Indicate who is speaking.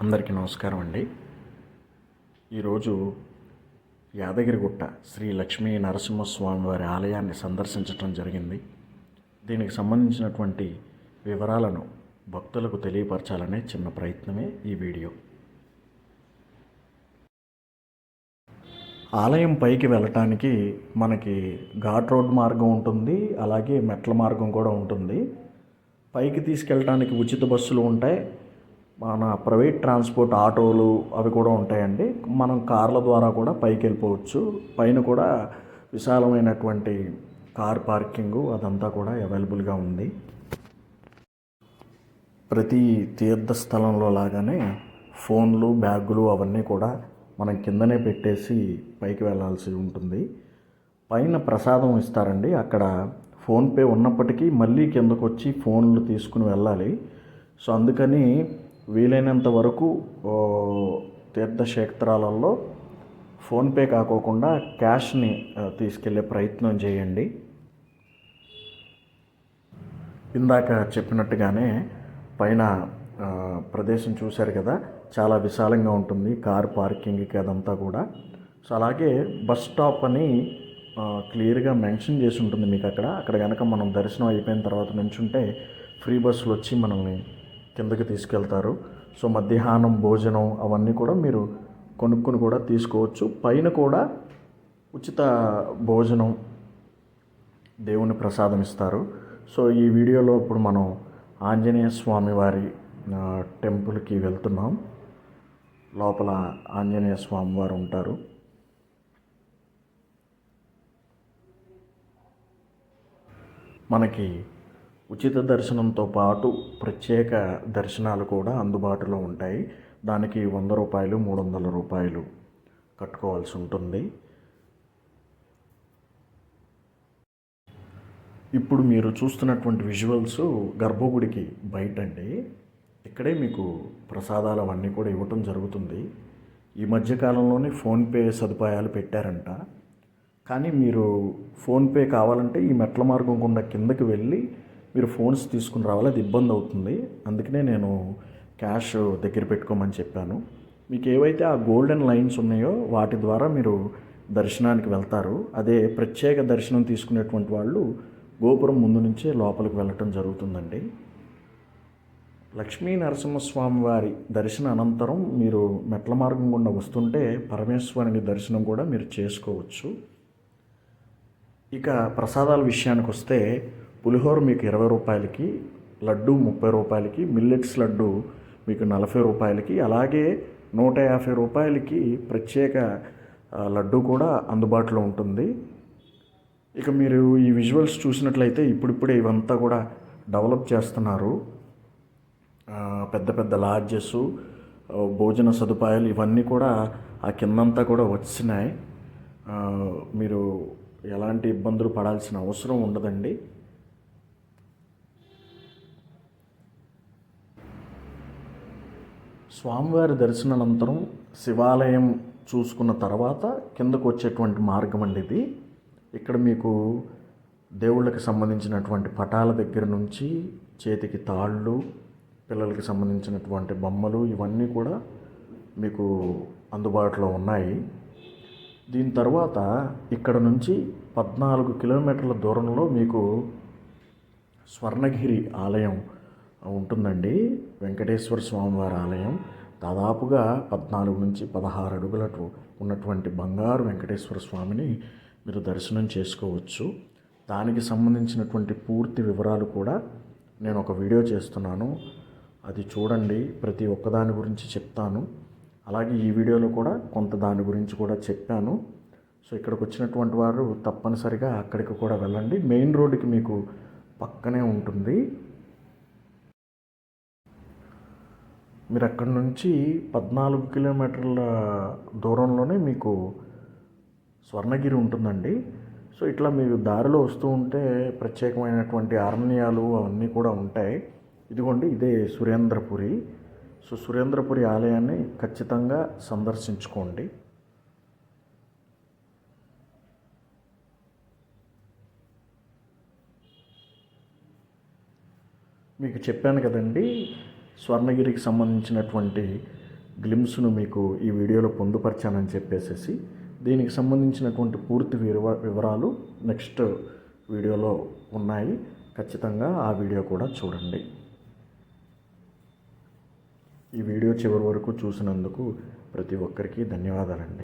Speaker 1: అందరికీ నమస్కారం అండి. ఈరోజు యాదగిరిగుట్ట శ్రీ లక్ష్మీ నరసింహస్వామి వారి ఆలయాన్ని సందర్శించడం జరిగింది. దీనికి సంబంధించినటువంటి వివరాలను భక్తులకు తెలియపరచాలనే చిన్న ప్రయత్నమే ఈ వీడియో. ఆలయం పైకి వెళ్ళటానికి మనకి ఘాట్ రోడ్ మార్గం ఉంటుంది అలాగే మెట్ల మార్గం కూడా ఉంటుంది. పైకి తీసుకెళ్ళడానికి ఉచిత బస్సులు ఉంటాయి మన ప్రైవేట్ ట్రాన్స్పోర్ట్ ఆటోలు అవి కూడా ఉంటాయండి. మనం కార్ల ద్వారా కూడా పైకి వెళ్ళిపోవచ్చు. పైన కూడా విశాలమైనటువంటి కార్ పార్కింగు అదంతా కూడా అవైలబుల్గా ఉంది. ప్రతి తీర్థస్థలంలో లాగానే ఫోన్లు బ్యాగులు అవన్నీ కూడా మనం కిందనే పెట్టేసి పైకి వెళ్ళాల్సి ఉంటుంది. పైన ప్రసాదం ఇస్తారండి. అక్కడ ఫోన్పే ఉన్నప్పటికీ మళ్ళీ కిందకు వచ్చి ఫోన్లు తీసుకుని వెళ్ళాలి. సో అందుకని వీలైనంత వరకు తీర్థక్షేత్రాలలో ఫోన్పే కాకోకుండా క్యాష్ని తీసుకెళ్ళే ప్రయత్నం చేయండి. ఇందాక చెప్పినట్టుగానే పైన ప్రదేశం చూశారు కదా చాలా విశాలంగా ఉంటుంది కార్ పార్కింగ్కి అదంతా కూడా. సో అలాగే బస్ స్టాప్ అని క్లియర్గా మెన్షన్ చేసి ఉంటుంది మీకు అక్కడ. అక్కడ కనుక మనం దర్శనం అయిపోయిన తర్వాత నుంచుంటే ఫ్రీ బస్సులు వచ్చి మనల్ని కిందకి తీసుకెళ్తారు. సో మధ్యాహ్నం భోజనం అవన్నీ కూడా మీరు కొనుక్కొని కూడా తీసుకోవచ్చు. పైన కూడా ఉచిత భోజనం దేవుని ప్రసాదం ఇస్తారు సో ఈ వీడియోలో ఇప్పుడు మనం ఆంజనేయ స్వామి వారి టెంపుల్కి వెళ్తున్నాం. లోపల ఆంజనేయ స్వామి వారు ఉంటారు. మనకి ఉచిత దర్శనంతో పాటు ప్రత్యేక దర్శనాలు కూడా అందుబాటులో ఉంటాయి. దానికి వంద రూపాయలు మూడు వందల రూపాయలు కట్టుకోవాల్సి ఉంటుంది. ఇప్పుడు మీరు చూస్తున్నటువంటి విజువల్స్ గర్భగుడికి బయట అండి ఇక్కడే మీకు ప్రసాదాలు అవన్నీ కూడా ఇవ్వటం జరుగుతుంది. ఈ మధ్యకాలంలోనే ఫోన్పే సదుపాయాలు పెట్టారంట. కానీ మీరు ఫోన్పే కావాలంటే ఈ మెట్ల మార్గం గుండా కిందకి వెళ్ళి మీరు ఫోన్స్ తీసుకుని రావాలి? అది ఇబ్బంది అవుతుంది. అందుకనే నేను క్యాష్ దగ్గర పెట్టుకోమని చెప్పాను. మీకు ఏవైతే ఆ గోల్డెన్ లైన్స్ ఉన్నాయో వాటి ద్వారా మీరు దర్శనానికి వెళ్తారు. అదే ప్రత్యేక దర్శనం తీసుకునేటువంటి వాళ్ళు గోపురం ముందు నుంచే లోపలికి వెళ్ళటం జరుగుతుందండి. లక్ష్మీ నరసింహస్వామి వారి దర్శన అనంతరం మీరు మెట్ల మార్గం గుండా వస్తుంటే పరమేశ్వరుని దర్శనం కూడా మీరు చేసుకోవచ్చు. ఇక ప్రసాదాల విషయానికి వస్తే పులిహోర మీకు ఇరవై రూపాయలకి లడ్డు ముప్పై రూపాయలకి మిల్లెట్స్ లడ్డు మీకు నలభై రూపాయలకి అలాగే నూట యాభై రూపాయలకి ప్రత్యేక లడ్డు కూడా అందుబాటులో ఉంటుంది. ఇక మీరు ఈ విజువల్స్ చూసినట్లయితే ఇప్పుడిప్పుడే ఇవంతా కూడా డెవలప్ చేస్తున్నారు. పెద్ద పెద్ద లాడ్జెస్ భోజన సదుపాయాలు ఇవన్నీ కూడా ఆ కిందంతా కూడా వచ్చినాయి. మీరు ఎలాంటి ఇబ్బందులు పడాల్సిన అవసరం ఉండదండి. స్వామివారి దర్శనానంతరం శివాలయం చూసుకున్న తర్వాత కిందకు వచ్చేటువంటి మార్గం అండి ఇది. ఇక్కడ మీకు దేవుళ్ళకి సంబంధించినటువంటి పటాల దగ్గర నుంచి చేతికి తాళ్ళు పిల్లలకి సంబంధించినటువంటి బొమ్మలు ఇవన్నీ కూడా మీకు అందుబాటులో ఉన్నాయి. దీని తర్వాత ఇక్కడ నుంచి పద్నాలుగు కిలోమీటర్ల దూరంలో మీకు స్వర్ణగిరి ఆలయం ఉంటుందండి. వెంకటేశ్వర స్వామివారి ఆలయం దాదాపుగా పద్నాలుగు నుంచి పదహారు అడుగులకు ఉన్నటువంటి బంగారు వెంకటేశ్వర స్వామిని మీరు దర్శనం చేసుకోవచ్చు. దానికి సంబంధించినటువంటి పూర్తి వివరాలు కూడా నేను ఒక వీడియో చేస్తున్నాను. అది చూడండి. ప్రతి ఒక్కదాని గురించి చెప్తాను. అలాగే ఈ వీడియోలో కూడా కొంత దాని గురించి కూడా చెప్పాను. సో ఇక్కడికి వచ్చినటువంటి వారు తప్పనిసరిగా అక్కడికి కూడా వెళ్ళండి. మెయిన్ రోడ్డుకి మీకు పక్కనే ఉంటుంది. మీరు అక్కడి నుంచి పద్నాలుగు కిలోమీటర్ల దూరంలోనే మీకు స్వర్ణగిరి ఉంటుందండి. సో ఇట్లా మీరు దారిలో వస్తూ ఉంటే ప్రత్యేకమైనటువంటి అరణ్యాలు అవన్నీ కూడా ఉంటాయి. ఇదిగోండి ఇదే సురేంద్రపురి. సో సురేంద్రపురి ఆలయాన్ని ఖచ్చితంగా సందర్శించుకోండి. మీకు చెప్పాను కదండి స్వర్ణగిరికి సంబంధించినటువంటి గ్లిమ్స్ను మీకు ఈ వీడియోలో పొందుపరిచానని చెప్పేసేసి దీనికి సంబంధించినటువంటి పూర్తి వివర వివరాలు నెక్స్ట్ వీడియోలో ఉన్నాయి. ఖచ్చితంగా ఆ వీడియో కూడా చూడండి. ఈ వీడియో చివరి వరకు చూసినందుకు ప్రతి ఒక్కరికి ధన్యవాదాలండి.